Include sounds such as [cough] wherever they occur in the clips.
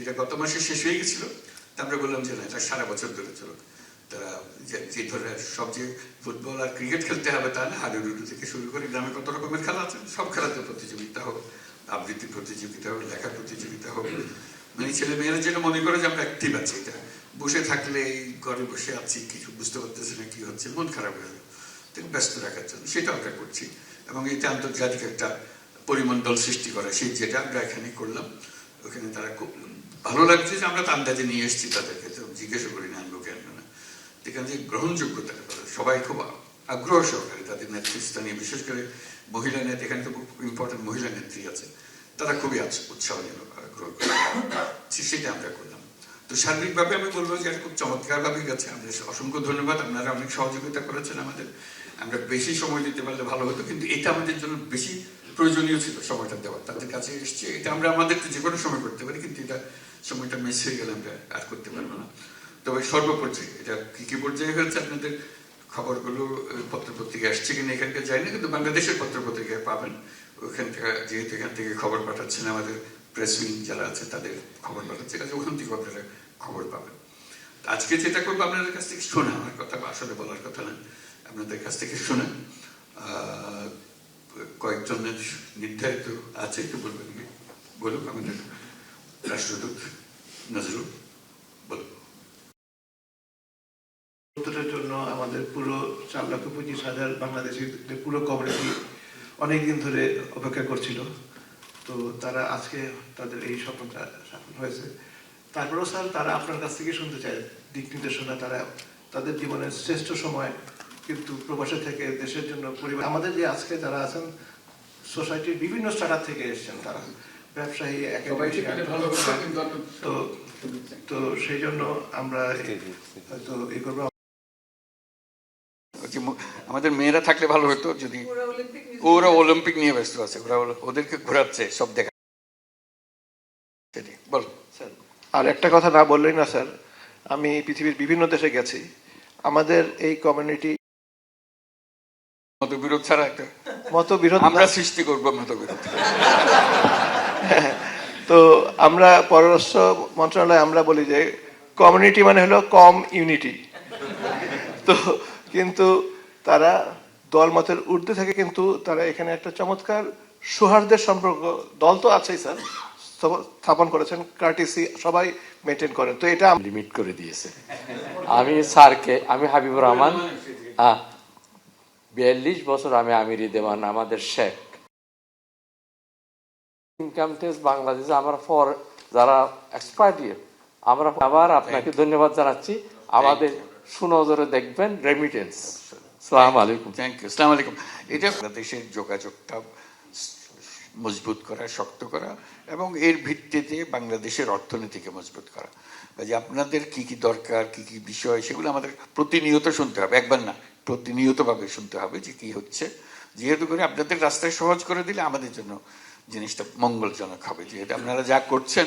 এটা গত মাসে শেষ হয়ে গেছিল। তা আমরা বললাম যে না, এটা সারা বছর ধরে চলো তারা যে- যে ধরে সবচেয়ে ফুটবল আর ক্রিকেট খেলতে হবে তা না, হাডুডুডু থেকে শুরু করে গ্রামে কত রকমের খেলা আছে, সব খেলাতে প্রতিযোগিতা হোক, আবৃত্তি প্রতিযোগিতা হোক, লেখা প্রতিযোগিতা হোক। মানে ছেলে মেয়েরা যেটা মনে করে যে আমরা অ্যাক্টিভ আছি, এটা বসে থাকলে এই ঘরে বসে আছি, কিছু বুঝতে পারতেছি না কি হচ্ছে, মন খারাপ হয়ে যাবে। তাকে ব্যস্ত রাখার জন্য সেটা আমরা করছি। এবং এটা আন্তর্জাতিক একটা পরিমণ্ডল সৃষ্টি করে, সেই যেটা আমরা এখানে করলাম, ওখানে তারা খুব ভালো লাগছে যে আমরা আন্দাজে নিয়ে এসেছি তাদেরকে। তো জিজ্ঞেস করি, না আনব কেন না এখানে যে গ্রহণযোগ্যতা সবাই খুব আগ্রহ সহকারে তাদের নেতৃত্ব নিয়ে বিশেষ করে মহিলা নেত্রী এখানে তো ইম্পর্টেন্ট মহিলা নেত্রী আছে। তারা খুবই আছে উৎসাহ নিয়ে আগ্রহ করে। সেটা আমরা করলাম। তো সার্বিকভাবে আমি বলব যে খুব চমৎকারভাবে গেছে। আমাদের অসংখ্য ধন্যবাদ। আপনারা অনেক সহযোগিতা করেছেন আমাদের। আমরা বেশি সময় দিতে পারলে ভালো হতো। কিন্তু এটা আমাদের জন্য বেশি প্রয়োজনীয় ছিল সময়টা দেওয়া তাদের কাছে এসছে। এটা আমরা আমাদের যে কোনো সময় করতে পারি, কিন্তু এটা সময়টা মিস হয়ে গেলে আমরা আর করতে পারব না। তবে সর্বপর্যায়ে, এটা কি কি পর্যায়ে হয়েছে আপনাদের খবরগুলো পত্র পত্রিকায় আসছে কিনা এখানকার যাই না, কিন্তু বাংলাদেশের পত্র পত্রিকায় পাবেন। ওখান থেকে যেহেতু এখান থেকে খবর পাঠাচ্ছেন আমাদের প্রেস উইং যারা আছে, তাদের খবর পাঠাচ্ছে, কাজে ওখান থেকে আপনারা খবর পাবেন। আজকে যেটা করব আপনাদের কাছ থেকে শোনা, আমার কথা আসলে বলার কথা না, আপনাদের কাছ থেকে শোনা। কয়েকজনের নির্ধারিত আছে, একটু বলবেন বলুক আমাদের রাষ্ট্রদূত নজরুল জন্য আমাদের পুরো চার লক্ষ পঁচিশ হাজার পুরো অনেকদিন ধরে অপেক্ষা করছিল। তো তারা আজকে তাদের এই স্বপ্নটা সফল হয়েছে। তারপরেও স্যার, তারা আপনার কাছ থেকে শুনতে চায়। দিক নির্দেশনা তারা, তাদের জীবনের শ্রেষ্ঠ সময় কিন্তু প্রবাসে থেকে দেশের জন্য পরিবার আমাদের যে আজকে যারা আছেন সোসাইটির বিভিন্ন স্টার্টার থেকে এসেছেন তারা। ব্যবসায়ী তো তো সেই জন্য আমরা হয়তো এই করব। আমাদের মেয়েরা থাকলে ভালো হতো যদি ওরা অলিম্পিক নিয়ে ব্যস্ত আছে ওরা ওদেরকে ঘোরাচ্ছে সব দেখা সেটাই বল। স্যার আর একটা কথা না বললেই না স্যার। আমি পৃথিবীর বিভিন্ন দেশে গেছি। আমাদের এই কমিউনিটি মতবিরোধ ছাড়া একটা মতবিরোধ আমরা সৃষ্টি করব মতবিরোধ। [laughs] তো আমরা পররাষ্ট্র মন্ত্রণালয়ে আমরা বলি যে কমিউনিটি মানে হলো কম ইউনিটি তো কিন্তু তারা দলমতের ঊর্ধ্বে থেকে কিন্তু তারা এখানে একটা চমৎকার সৌহার্দ্যের সম্পর্ক দল তো আছেই স্যার স্থাপন করেছেন কার্টিসি সবাই মেনটেন করেন। তো এটা আম- লিমিট করে দিয়েছে আমি স্যারকে আমি হাবিবুর রহমান হ্যাঁ বিয়াল্লিশ বছর আমি আমিরি দেওয়ান আমাদের শেখ। ইনকাম ট্যাক্স বাংলাদেশে আমরা ফর যারা এক্সপার্ট আমরা আবার আপনাকে ধন্যবাদ জানাচ্ছি। আমাদের সুনজরে দেখবেন রেমিটেন্স সালাম আলাইকুম। থ্যাংক ইউ আসসালামু আলাইকুম। এটা বাংলাদেশের যোগাযোগটা মজবুত করা শক্ত করা এবং এর ভিত্তিতে বাংলাদেশের অর্থনীতিকে মজবুত করা। যে আপনাদের কি কি দরকার কি কি বিষয় সেগুলো আমাদের প্রতিনিয়ত শুনতে হবে। একবার না প্রতিনিয়তভাবে শুনতে হবে যে কি হচ্ছে। যেহেতু করে আপনাদের রাস্তায় সহজ করে দিলে আমাদের জন্য জিনিসটা মঙ্গলজনক হবে। যেহেতু আপনারা যা করছেন,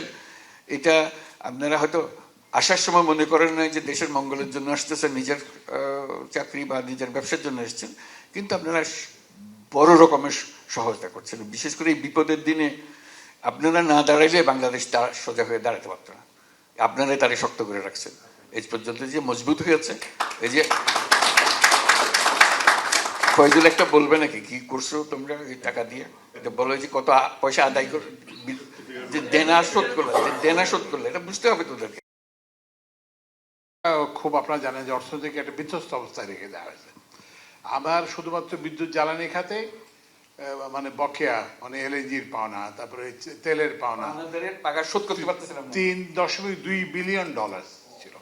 এটা আপনারা হয়তো আসার সময় মনে করেন না যে দেশের মঙ্গলের জন্য আসতেছেন, নিজের চাকরি বা নিজের ব্যবসার জন্য এসেছেন। কিন্তু আপনারা বড় রকমের সহায়তা করছেন। বিশেষ করে এই বিপদের দিনে আপনারা না দাঁড়াইলে বাংলাদেশ তার সোজা হয়ে দাঁড়াতে পারত না। আপনারাই তারে শক্ত করে রাখছেন। এই পর্যন্ত যে মজবুত হয়েছে, এই যে ফয়জুল একটা বলবে নাকি? কি করছ তোমরা এই টাকা দিয়ে? এটা বলো যে কত পয়সা আদায় করে যে দেনা শোধ করলে যে দেনা শোধ করলে এটা বুঝতে হবে তোদেরকে। খুব আপনারা জানেন যে অর্থনীতিকে একটা বিধ্বস্ত অবস্থায় রেখে দেওয়া হয়েছে। আমার শুধুমাত্র বিদ্যুৎ জ্বালানি খাতে মানে বকেয়া মানে এলএনজির পাওনা তারপরে তেলের পাওনা আমাদের টাকা শোধ করতে পারতেছিলাম তিন দশমিক দুই বিলিয়ন ডলার ছিল।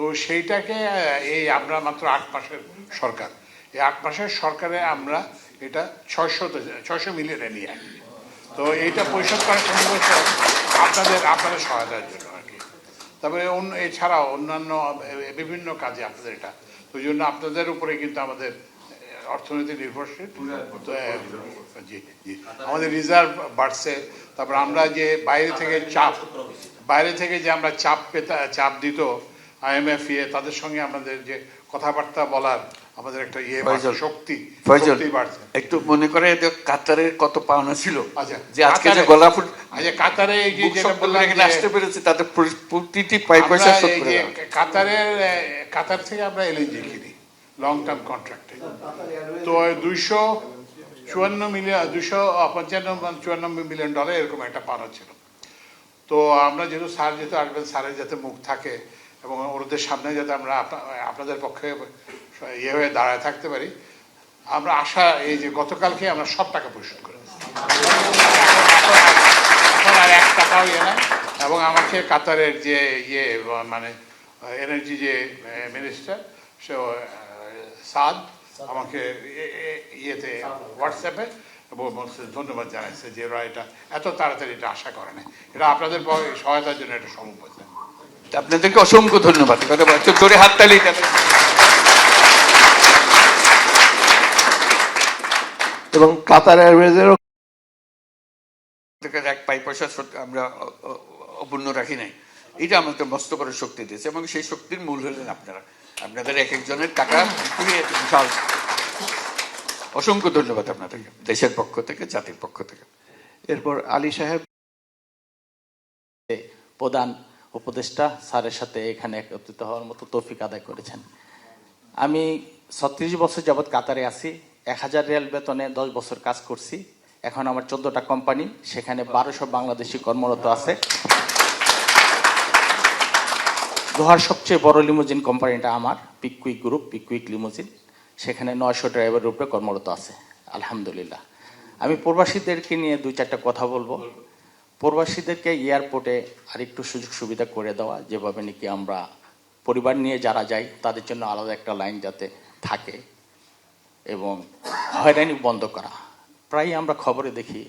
তো সেইটাকে এই আমরা মাত্র আট মাসের সরকার। এই আট মাসের সরকারে আমরা এটা ছয়শো ছয়শো মিলিয়নে নিয়ে আসি। তো এইটা পরিশোধ করা সম্ভব আপনাদের আপনাদের সহায়তার জন্য আর কি। তারপরে অন্য, এছাড়াও অন্যান্য বিভিন্ন কাজে আপনাদের এটা। তো ওই জন্য আপনাদের উপরে কিন্তু আমাদের অর্থনীতি নির্ভরশীল। জি জি। আমাদের রিজার্ভ বাড়ছে। তারপর আমরা যে বাইরে থেকে চাপ, বাইরে থেকে যে আমরা চাপ পেতা, চাপ দিত আইএমএফ ইয়ে তাদের সঙ্গে আমাদের যে কথাবার্তা বলার আমাদের একটা ইয়ে বাড়ছে, শক্তি ফয়জল শক্তি বাড়ছে। একটু মনে করে যে কাতারের কত পাওনা ছিল? আচ্ছা, যে আজকে যে গলা ফুট যে কাতারে এই যে যেটা বললাম এখানে যে- আসতে পেরেছে তাদের প্রতিটি পাই পয়সা কাতারের কাতার থেকে আমরা এলএনজি কিনি লং টার্ম কন্ট্রাক্টে তো দুইশো চুয়ান্ন মিলিয়ন দুশো পঞ্চান্ন চুয়ান্ন মিলিয়ন ডলার এরকম একটা পাওনা ছিল। তো আমরা যেহেতু স্যার যেহেতু আসবেন স্যারের যাতে মুখ থাকে এবং ওদের সামনে যাতে আমরা আপনাদের পক্ষে ইয়ে হয়ে দাঁড়ায় থাকতে পারি, আমরা আশা এই যে গতকালকে আমরা সব টাকা পরিশোধ করে। এখন আর এক টাকাও ইয়ে নাই। এবং আমাকে কাতারের যে ইয়ে মানে এনার্জি যে মিনিস্টার, সে সাদ আমাকে ইয়েতে হোয়াটসঅ্যাপে বলছে, ধন্যবাদ জানাইছে যে ওরা এটা, এত তাড়াতাড়ি এটা আশা করে না এটা আপনাদের সহায়তার জন্য এটা সম্ভব হয়েছে। আপনাদেরকে অসংখ্য ধন্যবাদ। কথা জন্য। জোরে হাততালি তাদের এবং কাতার এয়ারওয়েজেরও এক পাই পয়সা আমরা অপূর্ণ রাখি নাই। এটা আমাদের মস্ত করে শক্তি দিয়েছে এবং সেই শক্তির মূল হলেন আপনারা। আপনাদের এক একজনের টাকা বিশাল। অসংখ্য ধন্যবাদ আপনাদেরকে দেশের পক্ষ থেকে জাতির পক্ষ থেকে। এরপর আলী সাহেব প্রধান উপদেষ্টা স্যারের সাথে এখানে একত্রিত হওয়ার মতো তৌফিক আদায় করেছেন। আমি ছত্রিশ বছর যাবৎ কাতারে আছি, এক হাজার রিয়াল বেতনে দশ বছর কাজ করছি। এখন আমার চোদ্দটা কোম্পানি, সেখানে বারোশো বাংলাদেশি কর্মরত আছে। দোহার সবচেয়ে বড় লিমোজিন কোম্পানিটা আমার পিকুইক গ্রুপ পিকুইক লিমোজিন সেখানে নয়শো ড্রাইভারের উপরে কর্মরত আছে, আলহামদুলিল্লাহ। আমি প্রবাসীদেরকে নিয়ে দুই চারটা কথা বলব। প্রবাসীদেরকে এয়ারপোর্টে আরেকটু সুযোগ সুবিধা করে দেওয়া, যেভাবে নাকি আমরা পরিবার নিয়ে যারা যাই, তাদের জন্য আলাদা একটা লাইন যাতে থাকে এবং হয়রানি বন্ধ করা। প্রায় আমরা খবরে দেখি,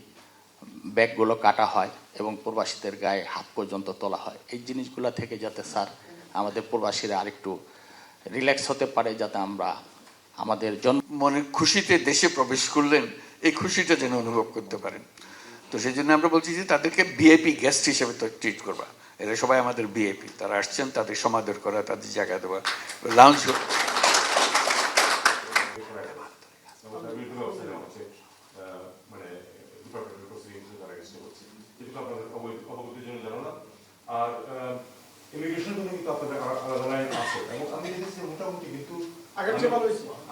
ব্যাগগুলো কাটা হয় এবং প্রবাসীদের গায়ে হাত পর্যন্ত তোলা হয়। এই জিনিসগুলো থেকে যাতে স্যার আমাদের প্রবাসীরা আরেকটু রিল্যাক্স হতে পারে, যাতে আমরা আমাদের জন মনের খুশিতে দেশে প্রবেশ করলেন, এই খুশিটা যেন অনুভব করতে পারেন। তো সেই জন্য আমরা বলছি যে তাদেরকে বিআইপি গেস্ট হিসেবে তো ট্রিট করবা। এরা সবাই আমাদের বিআইপি তারা আসছেন, তাদের সমাদর করা, তাদের জায়গা দেওয়া লাউঞ্জ আর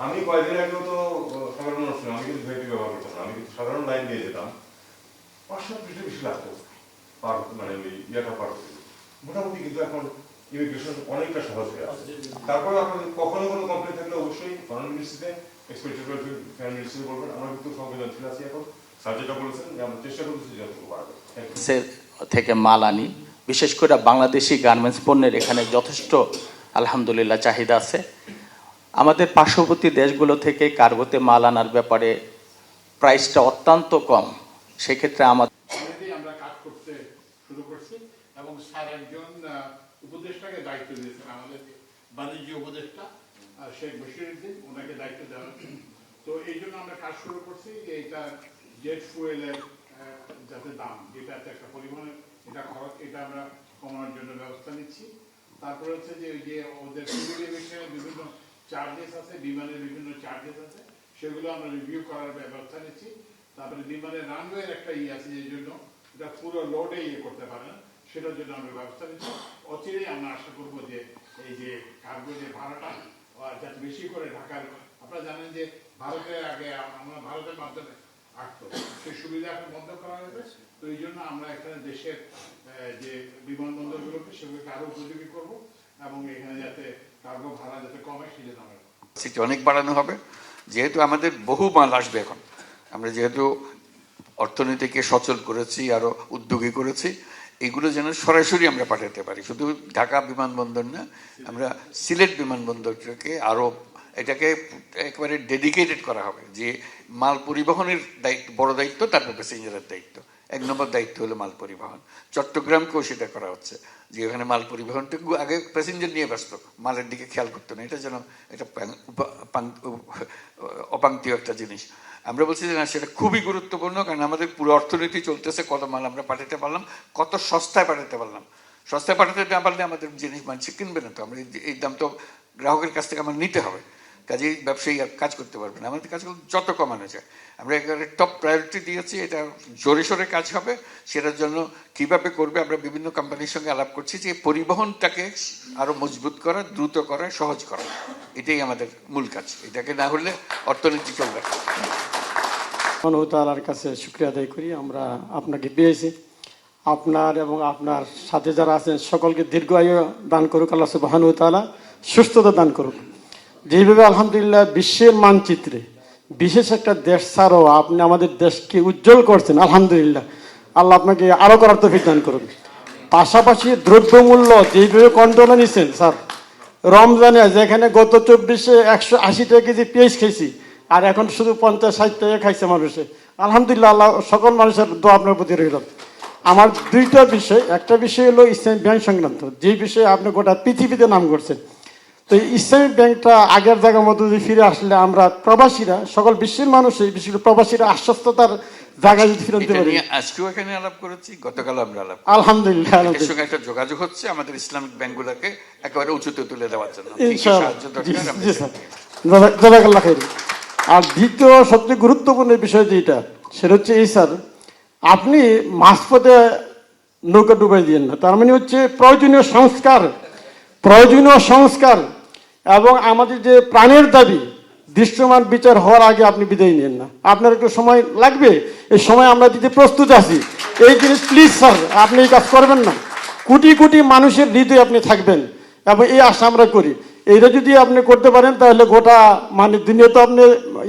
আমি কয়েকদিন আগেও তো সাধারণ আমি কিন্তু ব্যবহার করতাম আমি কিন্তু সাধারণ লাইন দিয়ে যেতাম পাঁচ সাত বেশি লাগতো পার মানে ওই ইয়েটা পার। মোটামুটি কিন্তু এখন ইমিগ্রেশন অনেকটা সহজ হয়ে আছে। তারপরে আপনাদের কখনো কোনো কমপ্লেন থাকলে অবশ্যই ফরেন মিনিস্ট্রিতে এক্সপেক্টেড ফরেন মিনিস্ট্রি বলবেন। আমরা কিন্তু সংবেদনশীল আছি এখন। স্যার যেটা বলেছেন যে আমরা চেষ্টা করতেছি যতটুকু পারব সে থেকে মাল আনি। বিশেষ করে বাংলাদেশি গার্মেন্টস পণ্যের এখানে যথেষ্ট আলহামদুলিল্লাহ চাহিদা আছে। আমাদের পার্শ্ববর্তী দেশগুলো থেকে কার্গোতে মাল আনার ব্যাপারে প্রাইসটা অত্যন্ত কম। সেক্ষেত্রে আমাদের এটা আমরা কমানোর জন্য ব্যবস্থা নিচ্ছি। তারপরে হচ্ছে যে ওই যে এভিয়েশনের বিভিন্ন চার্জেস আছে, বিমানের বিভিন্ন চার্জেস আছে, সেগুলো আমরা রিভিউ করার ব্যবস্থা নিচ্ছি। তারপরে বিমানের রানওয়ের একটা ইয়ে আছে যে জন্য এটা পুরো লোডে ইয়ে করতে পারে না, সেটার জন্য আমরা ব্যবস্থা নিচ্ছি। অচিরেই আমরা আশা করব যে এই যে কার্গো যে ভাড়াটা যাতে বেশি করে ঢাকার, আপনারা জানেন যে ভারতের আগে আমরা ভারতের মাধ্যমে আসতো, সেই সুবিধা এখন বন্ধ করা হয়েছে। তো এই জন্য আমরা এখানে দেশের যে বিমানবন্দরগুলোকে সেগুলোকে আরও উপযোগী করব এবং এখানে যাতে কার্গো ভাড়া যাতে কমে, সেই জন্য আমরা অনেক বাড়ানো হবে। যেহেতু আমাদের বহু মাল আসবে এখন। আমরা যেহেতু অর্থনীতিকে সচল করেছি আরও উদ্যোগী করেছি এগুলো যেন সরাসরি আমরা পাঠাতে পারি শুধু ঢাকা বিমানবন্দর না আমরা সিলেট বিমানবন্দরটাকে আরও এটাকে একেবারে ডেডিকেটেড করা হবে যে মাল পরিবহনের দায়িত্ব বড় দায়িত্ব তারপর প্যাসেঞ্জারের দায়িত্ব এক নম্বর দায়িত্ব হলো মাল পরিবহন চট্টগ্রামকেও সেটা করা হচ্ছে যে ওখানে মাল পরিবহনটা আগে প্যাসেঞ্জার নিয়ে ব্যস্ত মালের দিকে খেয়াল করতো না এটা যেন এটা অপাঙ্ক্তীয় একটা জিনিস আমরা বলছি যে না, সেটা খুবই গুরুত্বপূর্ণ, কারণ আমাদের পুরো অর্থনীতি চলতেছে, কত মাল আমরা পাঠাতে পারলাম, কত সস্তায় পাঠাতে পারলাম। সস্তায় পাঠাতে না পারলে আমাদের জিনিস মানুষ কিনবে না তো। আমরা এই- দাম তো গ্রাহকের কাছ থেকে আমার নিতে হবে। কাজেই ব্যবসায়ী কাজ করতে পারবে না। আমাদের কাজগুলো যত কমানো যায়। আমরা একেবারে টপ প্রায়োরিটি দিয়েছি, এটা জোরে সোরে কাজ হবে। সেটার জন্য কীভাবে করবে আমরা বিভিন্ন কোম্পানির সঙ্গে আলাপ করছি যে পরিবহনটাকে আরও মজবুত করা, দ্রুত করা, সহজ করা। এটাই আমাদের মূল কাজ। এটাকে না হলে অর্থনীতি চলবে। তালার কাছে শুক্রিয়া আদায় করি। আমরা আপনাকে পেয়েছি। আপনার এবং আপনার সাথে যারা আছেন, সকলকে দীর্ঘ আয়ু দান করুক। আল্লাহ সুবাহানু সুস্থতা দান করুক। যেভাবে আলহামদুলিল্লাহ বিশ্বের মানচিত্রে বিশেষ একটা দেশ ছাড়াও আপনি আমাদের দেশকে উজ্জ্বল করছেন, আলহামদুলিল্লাহ। আল্লাহ আপনাকে আরও করার তফিক দান করুন। পাশাপাশি দ্রব্যমূল্য যেভাবে কন্ট্রোলে নিচ্ছেন স্যার, রমজানে যেখানে গত চব্বিশে একশো আশি টাকা কেজি পেঁয়াজ খেয়েছি আর এখন শুধু পঞ্চাশ ষাট টাকা খাইছে মানুষে। আলহামদুলিল্লাহ, আল্লাহ সকল মানুষের দোয়া আপনার প্রতি রইল। আমার দুইটা বিষয়, একটা বিষয় হলো ইসলামিক ব্যাংক সংক্রান্ত। যে বিষয়ে আপনি গোটা পৃথিবীতে নাম করছেন তো ইসলামিক ব্যাংকটা আগের জায়গার মধ্যে যদি ফিরে আসলে আমরা প্রবাসীরা সকল বিশ্বের মানুষই বিশেষ করে প্রবাসীরা আশ্বস্ততার জায়গায় যদি ফিরে পারি। আজকেও এখানে আলাপ করেছি গতকাল আমরা আলাপ আলহামদুলিল্লাহ এর সঙ্গে একটা যোগাযোগ হচ্ছে আমাদের ইসলামিক ব্যাংকগুলোকে একেবারে উঁচুতে তুলে দেওয়ার জন্য। সাহায্য দরকার জাজাকাল্লাহ খাইর। আর দ্বিতীয় সবচেয়ে গুরুত্বপূর্ণ বিষয় যেটা সেটা হচ্ছে এই স্যার আপনি মাঝপথে নৌকা ডুবাই দিয়েন না। তার মানে হচ্ছে প্রয়োজনীয় সংস্কার প্রয়োজনীয় সংস্কার এবং আমাদের যে প্রাণের দাবি, দৃশ্যমান বিচার হওয়ার আগে আপনি বিদায় নেন না। আপনার একটু সময় লাগবে? এই সময় আমরা দিতে প্রস্তুত আছি। এই জিনিস প্লিজ স্যার আপনি এই কাজ করবেন না। কোটি কোটি মানুষের হৃদয়ে আপনি থাকবেন এবং এই আশা আমরা করি। এইটা যদি আপনি করতে পারেন, তাহলে গোটা মানে দুনিয়া তো আপনি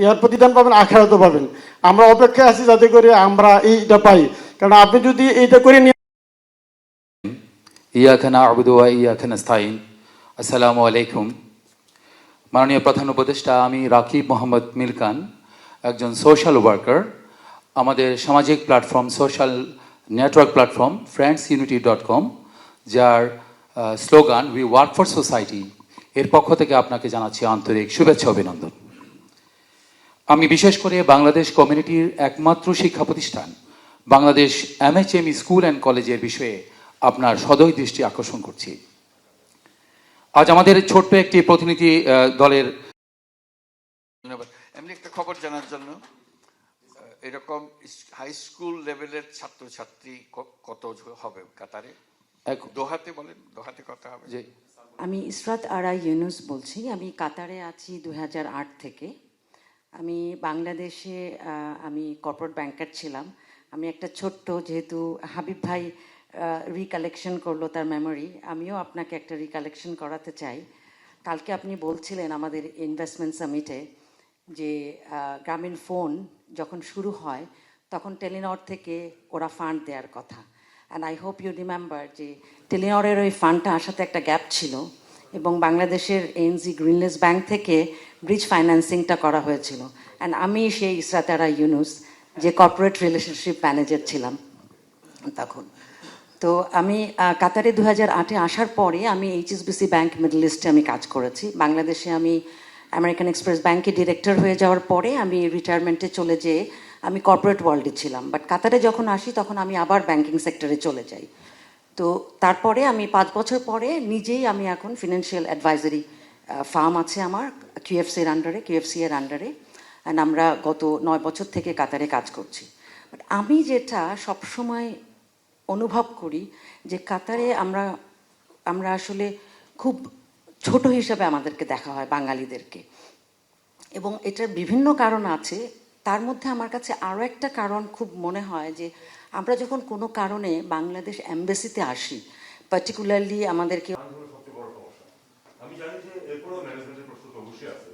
ইয়ার প্রতিদান পাবেন, আখেরাতও পাবেন। আমরা অপেক্ষায় আছি যাতে করে আমরা এইটা পাই। কারণ আপনি যদি এইটা করে নিয়ে ইয়াকা না'বুদু ওয়া ইয়াকা স্থায়ী আসসালামু আলাইকুম। মাননীয় প্রধান উপদেষ্টা আমি রাকিব মোহাম্মদ মিলকান, একজন সোশ্যাল ওয়ার্কার আমাদের সামাজিক platform social network platform friends unity dot com যার slogan we work for society এর পক্ষ থেকে আপনাকে জানাচ্ছি আন্তরিক শুভেচ্ছা অভিনন্দন। আমি বিশেষ করে বাংলাদেশ কমিউনিটির একমাত্র শিক্ষা প্রতিষ্ঠান, বাংলাদেশ এমএচএম স্কুল অ্যান্ড কলেজের বিষয়ে আপনার সদয় দৃষ্টি আকর্ষণ করছি। আজ আমাদের ছোট্ট একটি প্রতিনিধি দলের ধন্যবাদ। এমনি একটা খবর জানার জন্য এরকম হাই স্কুল লেভেলের ছাত্রছাত্রী কত হবে কাতারে? এক দোহাতে বলেন দোহাতে কত হবে। যে আমি ইসরাত আরা ইউনুস বলছি। আমি কাতারে আছি দুই হাজার আট থেকে। আমি বাংলাদেশে আমি কর্পোরেট ব্যাংকার ছিলাম। আমি একটা ছোট্ট যেহেতু হাবিব ভাই রিকালেকশন করল তার মেমোরি আমিও আপনাকে একটা রিকালেকশন করাতে চাই। কালকে আপনি বলছিলেন আমাদের ইনভেস্টমেন্ট সামিটে যে গ্রামীণ ফোন যখন শুরু হয়, তখন টেলিনর থেকে ওরা ফান্ড দেওয়ার কথা। And I hope you remember যে টেলিনরের ওই ফান্ডটা আসাতে একটা গ্যাপ ছিল এবং বাংলাদেশের এনজি গ্রিনলেস ব্যাংক থেকে ব্রিজ ফাইন্যান্সিংটা করা হয়েছিল। অ্যান্ড আমি সেই ইসরাতারা ইউনুস, যে কর্পোরেট রিলেশনশিপ ম্যানেজার ছিলাম তখন। তো আমি কাতারে দু হাজার আটে আসার পরে আমি এইচএসবিসি ব্যাংক মিডল ইস্টে আমি কাজ করেছি। বাংলাদেশে আমি আমেরিকান এক্সপ্রেস ব্যাংকে ডিরেক্টর হয়ে যাওয়ার পরে আমি রিটায়ারমেন্টে চলে যেয়ে আমি কর্পোরেট ওয়ার্ল্ডে ছিলাম। বাট কাতারে যখন আসি, তখন আমি আবার ব্যাংকিং সেক্টরে চলে যাই। তো তারপরে আমি পাঁচ বছর পরে নিজেই আমি এখন ফিনান্সিয়াল অ্যাডভাইজারি ফার্ম আছে আমার কিউএফসির আন্ডারে কিউএফসি এর আন্ডারে অ্যান্ড আমরা গত নয় বছর থেকে কাতারে কাজ করছি। বাট আমি যেটা সবসময় অনুভব করি যে কাতারে আমরা আমরা আসলে খুব ছোট হিসাবে আমাদেরকে দেখা হয় বাঙালিদেরকে। এবং এটার বিভিন্ন কারণ আছে। তার মধ্যে আমার কাছে আরও একটা কারণ খুব মনে হয় যে আমরা যখন কোনো কারণে বাংলাদেশ অ্যাম্বাসিতে আসি পার্টিকুলারলি আমাদেরকে হলো সবচেয়ে বড় সমস্যা আমি জানি যে এরপরেও ম্যানেজমেন্টের প্রশ্ন তো অবশ্যই আছে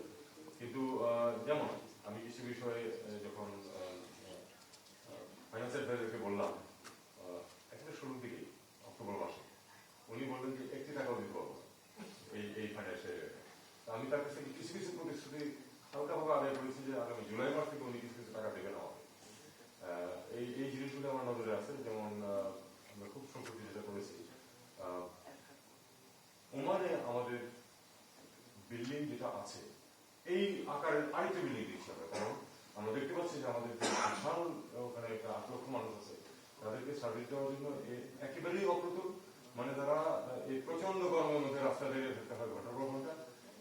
কিন্তু আহ, যেমন আমি কিছু বিষয়ে আহ, যখন ফাইন্যান্স অ্যাডভাইজারকে বললাম আহ, একেবারে শুরুর দিকে অক্টোবর মাসে উনি বললেন যে একটি টাকাও দিতে পারব না এই এই ফাইন্যান্সিয়াল আমি তার কাছে কিছু কিছু প্রতিশ্রুতি হালকাভাবে আদায় করেছি যে আগামী জুলাই মাস থেকে উনি কিছু কিছু টাকা আমাকে আহ, এই এই জিনিসগুলো আমার নজরে আছে যেমন আমরা খুব সম্প্রতি যেটা করেছি ওমানে আমাদের বিল্ডিং যেটা আছে এই আকারের আরেকটা বিল্ডিং দিচ্ছি আমরা। কারণ আমরা দেখতে পাচ্ছি যে আমাদের বিশাল ওখানে একটা আট লক্ষ মানুষ আছে তাদেরকে সার্ভিস দেওয়ার জন্য একেবারেই অপ্রতুল। মানে তারা এই প্রচণ্ড গরমের মধ্যে রাস্তা দিয়ে থাকতে হয়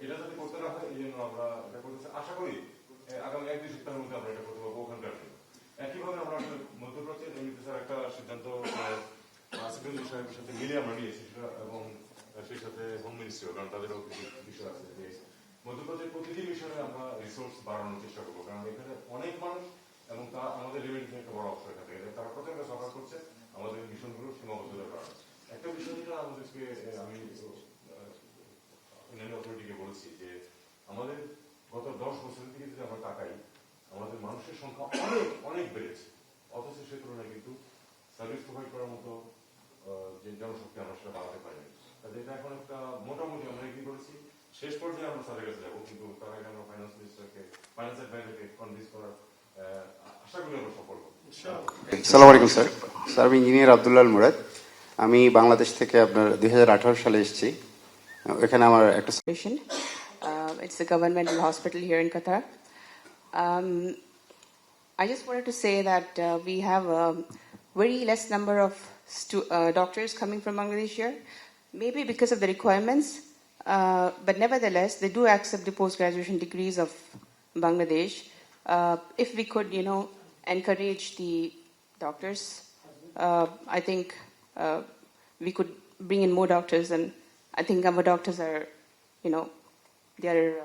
এটা যদি করতে না হয় এই জন্য আমরা এটা করতেছি। আশা করি আগামী এক দুই সপ্তাহের মধ্যে আমরা এটা করতে পারব ওখানকার একইভাবে আমরা আসলে মধ্যপ্রাচ্যের স্যার একটা সিদ্ধান্ত সেক্রেটারি সাহেবের সাথে মিলে আমরা নিয়েছি এবং সেই সাথে হোম মিনিস্ট্রিও কারণ তাদেরও কিছু বিষয় আছে। মধ্যপ্রাচ্যের প্রতিটি মিশনে আমরা রিসোর্স বাড়ানোর চেষ্টা করব, কারণ এখানে অনেক মানুষ এবং তা আমাদের রেভিনিউ একটা বড় অংশ পর্যায়ে আমরা স্যারের কাছে যাবো কিন্তু তার আগে আমরা ফাইন্যান্স মিনিস্টারকে ফাইন্যান্স অ্যাডভাইজারকে কনভিন্স করার আহ, আশা করি আমরা সফল হবো সালাম আলাইকুম স্যার স্যার আমি ইঞ্জিনিয়ার আবদুল্লাল মুরাদ আমি বাংলাদেশ থেকে আপনার দুই সালে এসেছি এখানে আমার একটা patient. Uh, it's a governmental hospital here in Qatar. Um, I just wanted to say that uh, we have a very less number of stu- uh, doctors coming from Bangladesh here, maybe because of the requirements, uh, but nevertheless, they do accept the post graduation degrees of Bangladesh. Uh, if we could, you know, encourage the doctors, uh, I think uh, we could bring in more doctors, and I think our doctors are, you know, their uh,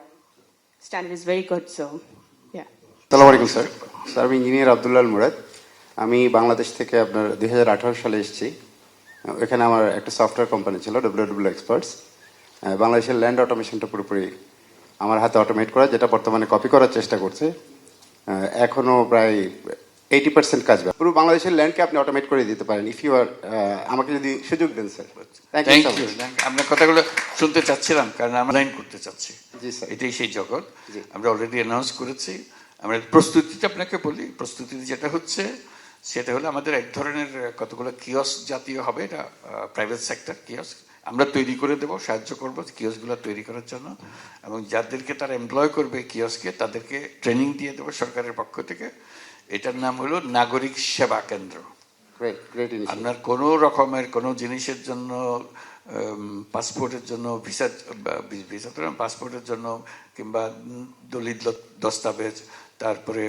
standard is very good. So, yeah. সালাম আলাইকুম sir sir আমি engineer আবদুল্লাল Murad আমি বাংলাদেশ থেকে আপনার দুই সালে এসেছি এখানে আমার একটা সফটওয়্যার কোম্পানি ছিল ডব্লিউ ডব্লিউ এক্সপার্টস বাংলাদেশের ল্যান্ড অটোমেশনটা পুরোপুরি আমার হাতে অটোমেট করা যেটা বর্তমানে কপি করার চেষ্টা করছে। আহ, এখনও প্রায় এইটি পার্সেন্ট কাজ পুরো বাংলাদেশের ল্যান্ডকে আপনি অটোমেট করে দিতে পারেন ইফ ইউ আর আমাকে যদি সুযোগ দেন স্যার থ্যাংক ইউ আপনার কথাগুলো শুনতে চাচ্ছিলাম কারণ আমরা লাইন করতে চাচ্ছি। জি, স্যার। এটাই সেই জগৎ। আমরা অলরেডি অ্যানাউন্স করেছি। আমরা প্রস্তুতিটা আপনাকে বলি। প্রস্তুতি যেটা হচ্ছে সেটা হলো আমাদের এক ধরনের কতগুলো কিয়স জাতীয় হবে এটা প্রাইভেট সেক্টর কিয়স আমরা তৈরি করে দেবো সাহায্য করব কিয়সগুলো তৈরি করার জন্য। এবং যাদেরকে তারা এমপ্লয় করবে কিয়সকে তাদেরকে ট্রেনিং দিয়ে দেবো সরকারের পক্ষ থেকে। এটার নাম হলো নাগরিক সেবা কেন্দ্র। আপনার কোনো রকমের কোনো জিনিসের জন্য পাসপোর্টের জন্য ভিসা ভিসা তো পাসপোর্টের জন্য কিংবা দলিত দস্তাবেজ তারপরে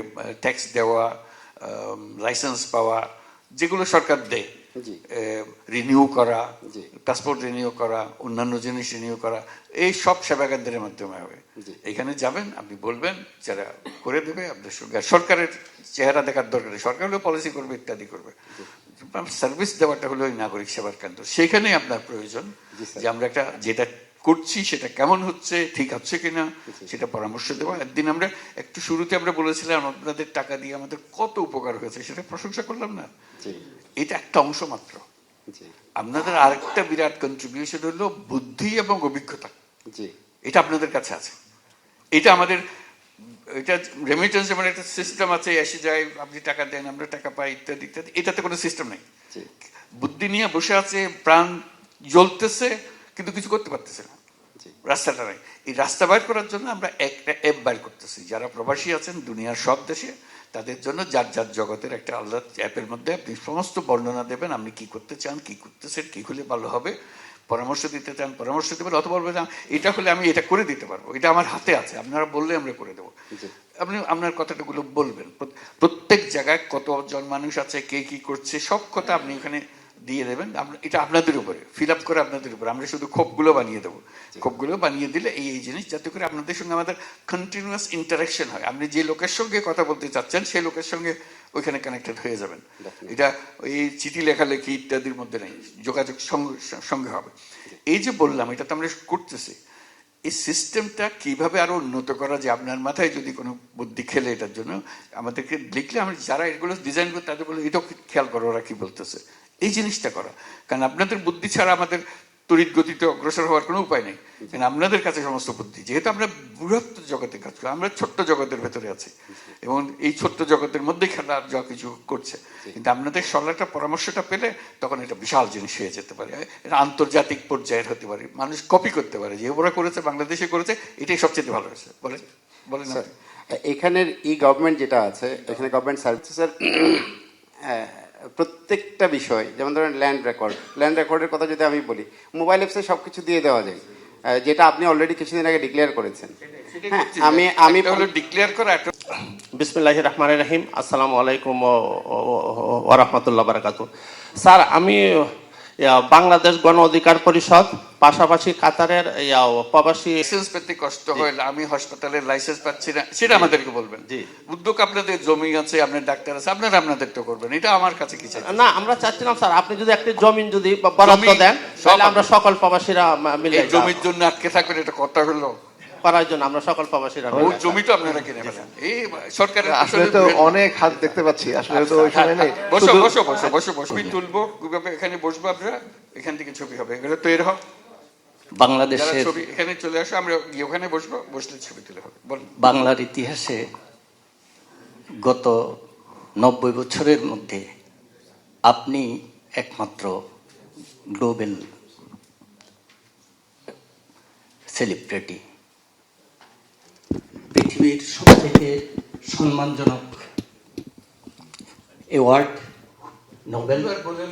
ট্যাক্স দেওয়া লাইসেন্স পাওয়া যেগুলো সরকার দেয়। রিনিউ করা। পাসপোর্ট রিনিউ করা অন্যান্য জিনিস রিনিউ করা এই সব সেবা কেন্দ্রের মাধ্যমে হবে। এখানে যাবেন আপনি বলবেন যারা করে দেবে আপনার সঙ্গে সরকারের চেহারা দেখার দরকার সরকার হলো পলিসি করবে ইত্যাদি করবে। সার্ভিস দেওয়াটা হলো ওই নাগরিক সেবার কেন্দ্র। সেখানে আপনার প্রয়োজন যে আমরা একটা যেটা করছি সেটা কেমন হচ্ছে ঠিক আছে কিনা সেটা পরামর্শ দেওয়া একদিন আমরা একটু শুরুতে আমরা বলেছিলাম আপনাদের টাকা দিয়ে আমাদের কত উপকার হয়েছে সেটা প্রশংসা করলাম না। এটা একটা অংশ মাত্র। আপনাদের আরেকটা বিরাট কন্ট্রিবিউশন হলো বুদ্ধি এবং অভিজ্ঞতা। এটা আপনাদের কাছে আছে। এটা আমাদের এটা রেমিটেন্স যেমন একটা সিস্টেম আছে এসে যায় আপনি টাকা দেন আমরা টাকা পাই ইত্যাদি ইত্যাদি। এটাতে কোনো সিস্টেম নেই। বুদ্ধি নিয়ে বসে আছে প্রাণ জ্বলতেছে কিন্তু কিছু করতে পারতেছে না। রাস্তাটা নাই। এই রাস্তা বাইর করার জন্য আমরা একটা অ্যাপ বাইর করতেছি। যারা প্রবাসী আছেন দুনিয়ার সব দেশে তাদের জন্য যার যার জগতের একটা আলাদা অ্যাপের মধ্যে আপনি সমস্ত বর্ণনা দেবেন আপনি কি করতে চান কি করতেছেন কি হলে ভালো হবে পরামর্শ দিতে চান পরামর্শ দেবেন অথবা বলবেন এটা হলে আমি এটা করে দিতে পারব এটা আমার হাতে আছে আপনারা বললে আমরা করে দেবো। আপনি আপনার কথাটাগুলো বলবেন। প্রত্যেক জায়গায় কতজন মানুষ আছে কে কি করছে সব কথা আপনি এখানে দিয়ে দেবেন। এটা আপনাদের উপরে। ফিল আপ করে আপনাদের উপরে। আমরা শুধু ক্ষোভগুলো বানিয়ে দেবো। ক্ষোভগুলো বানিয়ে দিলে এই এই জিনিস যাতে করে আপনাদের সঙ্গে আমাদের কন্টিনিউয়াস ইন্টারাকশন হয়। আপনি যে লোকের সঙ্গে কথা বলতে চাচ্ছেন সেই লোকের সঙ্গে ওইখানে কানেক্টেড হয়ে যাবেন। এটা ওই চিঠি লেখালেখি ইত্যাদির মধ্যে নেই। যোগাযোগ সঙ্গে সঙ্গে হবে। এই যে বললাম এটা তো আমরা করতেছি। এই সিস্টেমটা কীভাবে আরও উন্নত করা যায়? আপনার মাথায় যদি কোনো বুদ্ধি খেলে এটার জন্য আমাদেরকে লিখলে আমরা যারা এগুলো ডিজাইন করে তাদের বলে এটাও খেয়াল করো ওরা কি বলতেছে? এই জিনিসটা করা। কারণ আপনাদের বুদ্ধি ছাড়া আমাদের তড়িৎ গতিতে অগ্রসর হওয়ার কোনো উপায় নেই। কারণ আপনাদের কাছে সমস্ত বুদ্ধি। যেহেতু আমরা বৃহত্ত জগতে কাজ করি, আমরা ছোট্ট জগতের ভেতরে আছি। এবং এই ছোট্ট জগতের মধ্যে খেলা যা কিছু করছে। কিন্তু আপনাদের সরলাটা, পরামর্শটা পেলে তখন এটা বিশাল জিনিস হয়ে যেতে পারে। এটা আন্তর্জাতিক পর্যায়ের হতে পারে। মানুষ কপি করতে পারে যে ওরা করেছে, বাংলাদেশে করেছে, এটাই সবচেয়ে ভালো হয়েছে। বলেন স্যার এখানের ই গভর্নমেন্ট যেটা আছে, এখানে গভর্নমেন্ট সার্ভিস স্যার প্রত্যেকটা বিষয় যেমন ধরেন ল্যান্ড রেকর্ড ল্যান্ড রেকর্ডের কথা যদি আমি বলি মোবাইল অ্যাপসে সব কিছু দিয়ে দেওয়া যায় যেটা আপনি অলরেডি কিছুদিন আগে ডিক্লেয়ার করেছেন হ্যাঁ, আমি- আমি- ডিক্লেয়ার করা বিসমুল্লাহ রহমান রাহিম আসসালামু আলাইকুম ও রহমতুল্লাহ বারাকাত স্যার আমি ইয়া, বাংলাদেশ গণ অধিকার পরিষদ পাশাপাশি কাতারের প্রবাসী লাইসেন্স পেতে কষ্ট হয় আমি হাসপাতালের লাইসেন্স পাচ্ছি না সেটা আমাদেরকে বলবেন। জি। উদ্যোগ আপনাদের জমি আছে আপনার ডাক্তার আছে আপনারা আপনাদের তো করবেন এটা আমার কাছে কি চাই? না আমরা চাচ্ছিলাম স্যার আপনি যদি একটি জমিন যদি বরাদ্দ দেন তাহলে আমরা। সকল প্রবাসীরা মিলে জমির জন্য আটকে থাকবেন এটা কথা হলো। করার জন্য আমরা সকল প্রবাসীরা তো আপনারা কিনে ফেলেন। এই সরকারের আসলে তো অনেক হাত দেখতে পাচ্ছি আসলে তো ওই সময় নেই। বসো বসো বসো বসো বসো ছবি তুলবো কীভাবে এখানে বসবো আপনারা এখান থেকে ছবি হবে। এগুলো তৈরি হোক। বাংলাদেশের ছবি এখানে চলে আসো আমরা ওখানে বসবো বসলে ছবি তুলে হবে। বাংলার ইতিহাসে গত নব্বই বছরের মধ্যে আপনি একমাত্র গ্লোবাল সেলিব্রিটি। পৃথিবীর সবথেকে সম্মানজনক অ্যাওয়ার্ড নোবেল বলেন